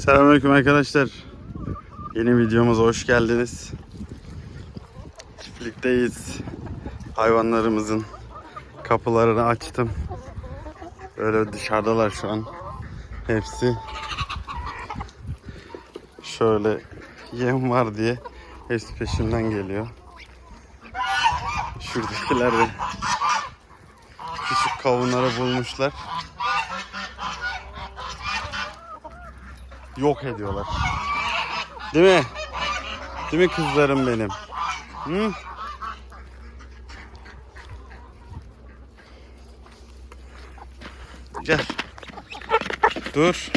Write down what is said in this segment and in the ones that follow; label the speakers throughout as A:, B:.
A: Selamünaleyküm arkadaşlar. Yeni videomuza hoş geldiniz. Çiftlikteyiz. Hayvanlarımızın kapılarını açtım. Böyle dışarıdalar şu an. Hepsi şöyle yem var diye hepsi peşimden geliyor. Şuradakiler de küçük kavunları bulmuşlar. Yok ediyorlar. Değil mi? Değil mi kızlarım benim? Hı? Gel. Dur.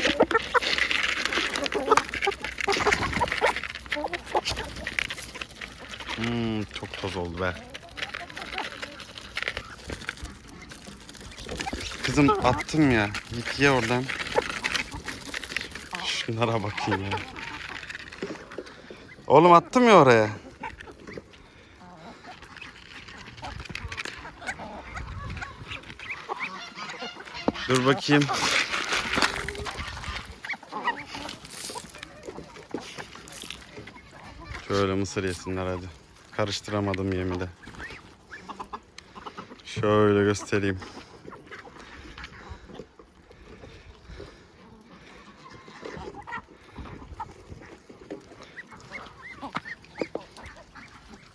A: Hmm, çok toz oldu be. Kızım attım ya. Git ye oradan. Şunlara bakın ya. Oğlum attım ya oraya. Dur bakayım. Şöyle mısır yesinler hadi. Karıştıramadım yemi de. Şöyle göstereyim.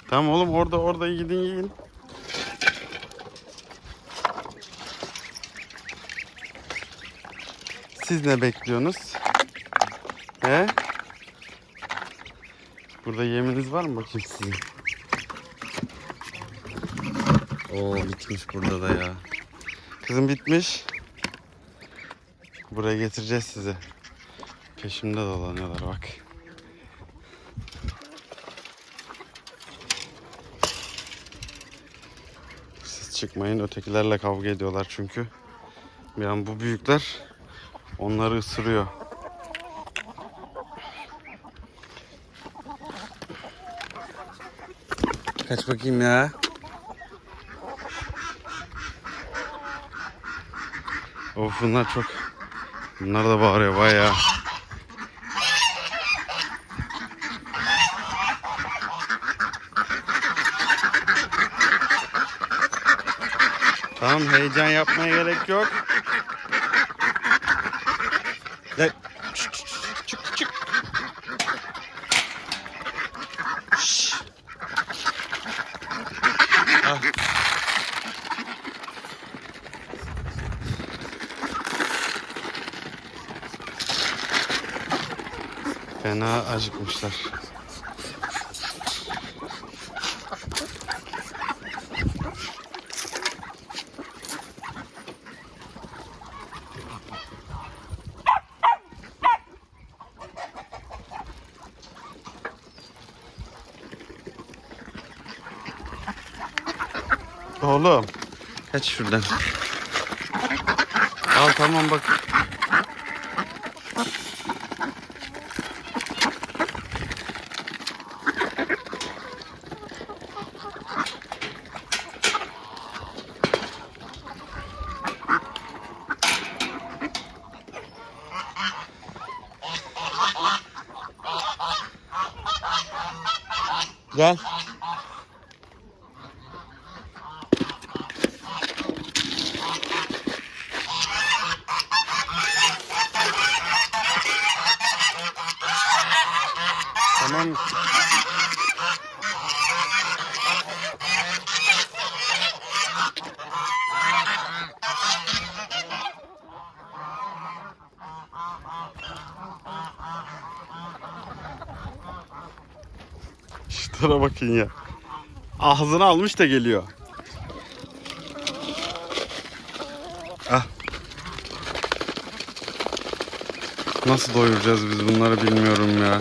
A: Tamam oğlum orada orada gidin yiyin. Siz ne bekliyorsunuz? He? Burada yeminiz var mı bakayım sizin? Oo bitmiş burada da ya. Kızım bitmiş. Buraya getireceğiz sizi. Peşimde dolanıyorlar bak. Çıkmayın. Ötekilerle kavga ediyorlar çünkü. An bu büyükler onları ısırıyor. Kaç bakayım ya. Of bunlar çok. Bunlar da bağırıyor bayağı. Tamam heyecan yapmaya gerek yok. Gel. Çık çık çık. Ah. Fena acıkmışlar. Oğlum. Kaç şuradan. Al tamam bak. Gel. Tamam. Şunlara bakın ya. Ağzını almış da geliyor. Ah. Nasıl doyuracağız biz bunları bilmiyorum ya.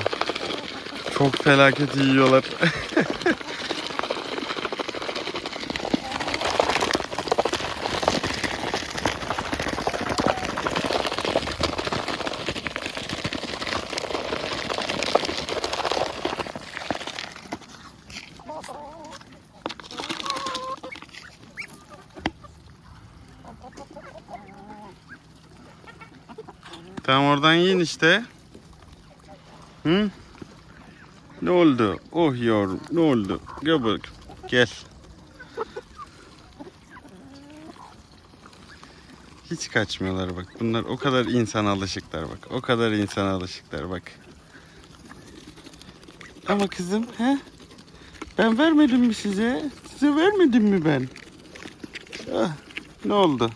A: Çok felaket yiyorlar. Tamam oradan yiyin işte. Hı? Ne oldu? Oh yavrum ne oldu? Gel bak. Gel. Hiç kaçmıyorlar bak. Bunlar o kadar insana alışıklar bak. O kadar insana alışıklar bak. Ama kızım he? Ben vermedim mi size? Size vermedim mi ben? Ah, ne oldu?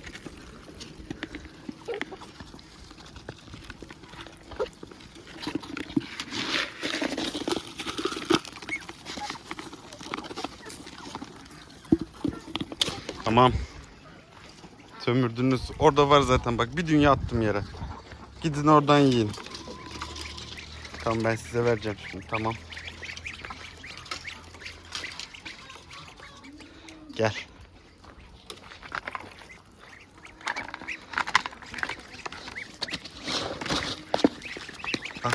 A: Tamam. Sömürdünüz. Orada var zaten bak bir dünya attım yere. Gidin oradan yiyin. Tamam ben size vereceğim şimdi tamam. Gel. Al.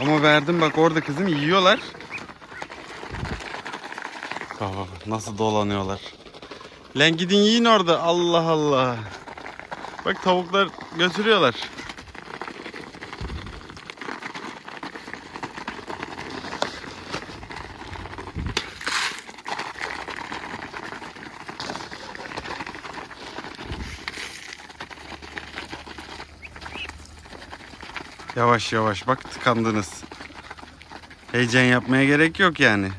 A: Ama verdim bak orada kızım yiyorlar. Bak nasıl dolanıyorlar. Lan gidin yiyin orada. Allah Allah. Bak tavuklar götürüyorlar. Yavaş yavaş bak tıkandınız. Heyecan yapmaya gerek yok yani.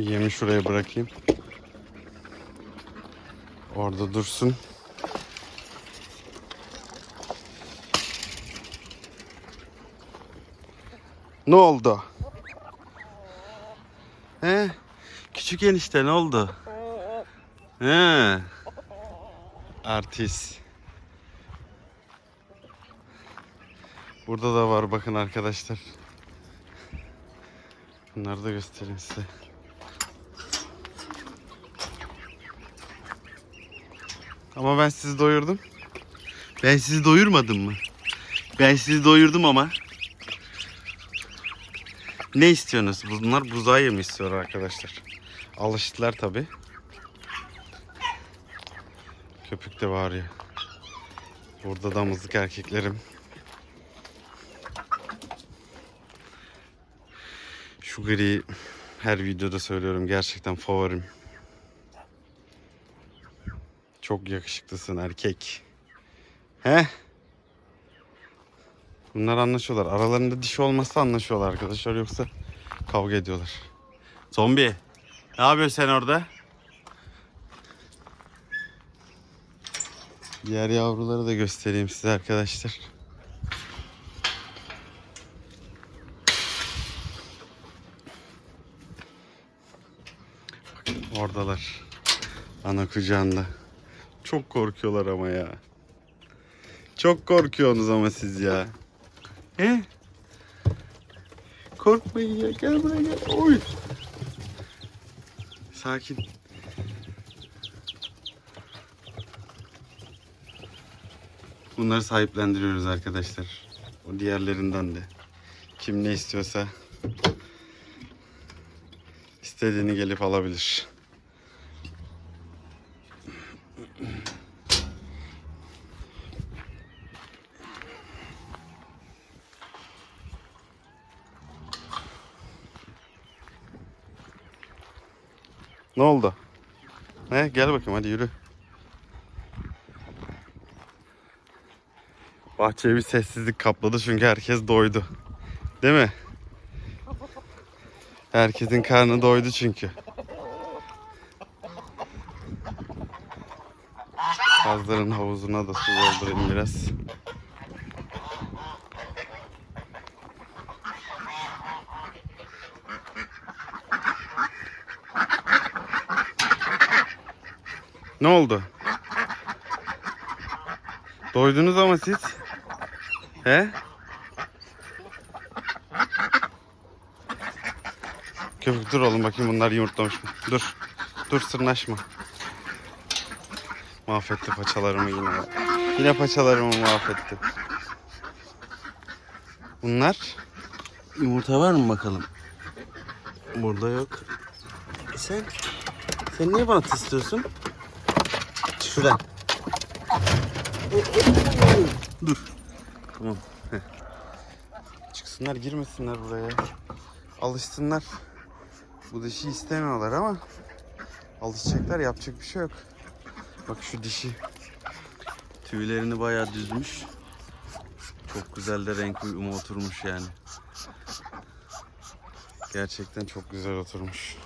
A: Şu yemi şuraya bırakayım. Orada dursun. Ne oldu? He? Küçük enişte ne oldu? He. Artist. Burada da var bakın arkadaşlar. Bunları da göstereyim size. Ama ben sizi doyurdum. Ben sizi doyurmadım mı? Ben sizi doyurdum ama. Ne istiyorsunuz? Bunlar buzağı yemi istiyor arkadaşlar. Alıştılar tabi. Köpük de bağırıyor. Burada damızlık erkeklerim. Şu gri her videoda söylüyorum gerçekten favorim. Çok yakışıklısın erkek. He? Bunlar anlaşıyorlar. Aralarında dişi olmazsa anlaşıyorlar arkadaşlar. Yoksa kavga ediyorlar. Zombi. Ne yapıyorsun sen orada? Diğer yavruları da göstereyim size arkadaşlar. Oradalar. Ana kucağında. Çok korkuyorlar ama ya. Çok korkuyorsunuz ama siz ya. He? Korkmayın ya. Gel buraya gel. Oy. Sakin. Bunları sahiplendiriyoruz arkadaşlar. O diğerlerinden de. Kim ne istiyorsa istediğini gelip alabilir. Ne oldu? He, gel bakayım hadi yürü. Bahçeyi bir sessizlik kapladı çünkü herkes doydu. Değil mi? Herkesin karnı doydu çünkü. Kazların havuzuna da su doldurayım biraz. Ne oldu? Doydunuz ama siz. He? Köpük dur oğlum bakayım bunlar yumurtlamış mı? Dur. Dur sırnaşma. Mahvetti paçalarımı yine. Yine paçalarımı mahvetti. Bunlar yumurta var mı bakalım? Burada yok. Sen sen niye bana tıslıyorsun? Şuradan. Dur. Tamam. Heh. Çıksınlar girmesinler buraya. Alışsınlar. Bu dişi istemiyorlar ama alışacaklar yapacak bir şey yok. Bak şu dişi tüylerini bayağı düzmüş. Çok güzel de renk uyumu oturmuş yani. Gerçekten çok güzel oturmuş.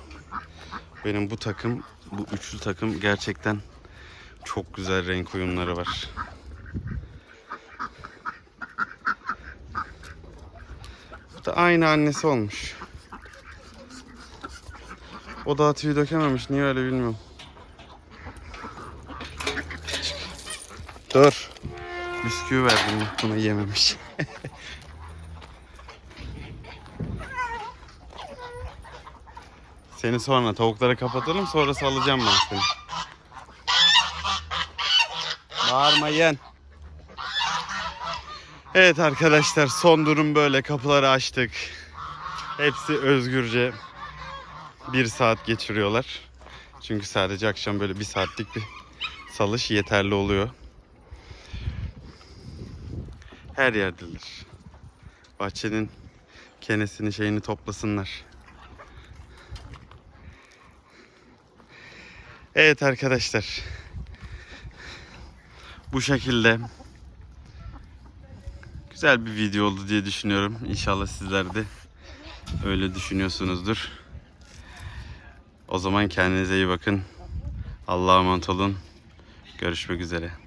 A: Benim bu takım, bu üçlü takım gerçekten çok güzel renk uyumları var. Bu da aynı annesi olmuş. O daha tüy dökememiş. Niye öyle bilmiyorum. Dur. Bisküvi verdim buna yememiş. Seni sonra tavukları kapatalım sonra salacağım ben seni. Bağırmayın. Evet arkadaşlar son durum böyle kapıları açtık. Hepsi özgürce bir saat geçiriyorlar. Çünkü sadece akşam böyle bir saatlik bir salış yeterli oluyor. Her yerdeler. Bahçenin kenesini şeyini toplasınlar. Evet arkadaşlar. Bu şekilde güzel bir video oldu diye düşünüyorum. İnşallah sizler de öyle düşünüyorsunuzdur. O zaman kendinize iyi bakın. Allah'a emanet olun. Görüşmek üzere.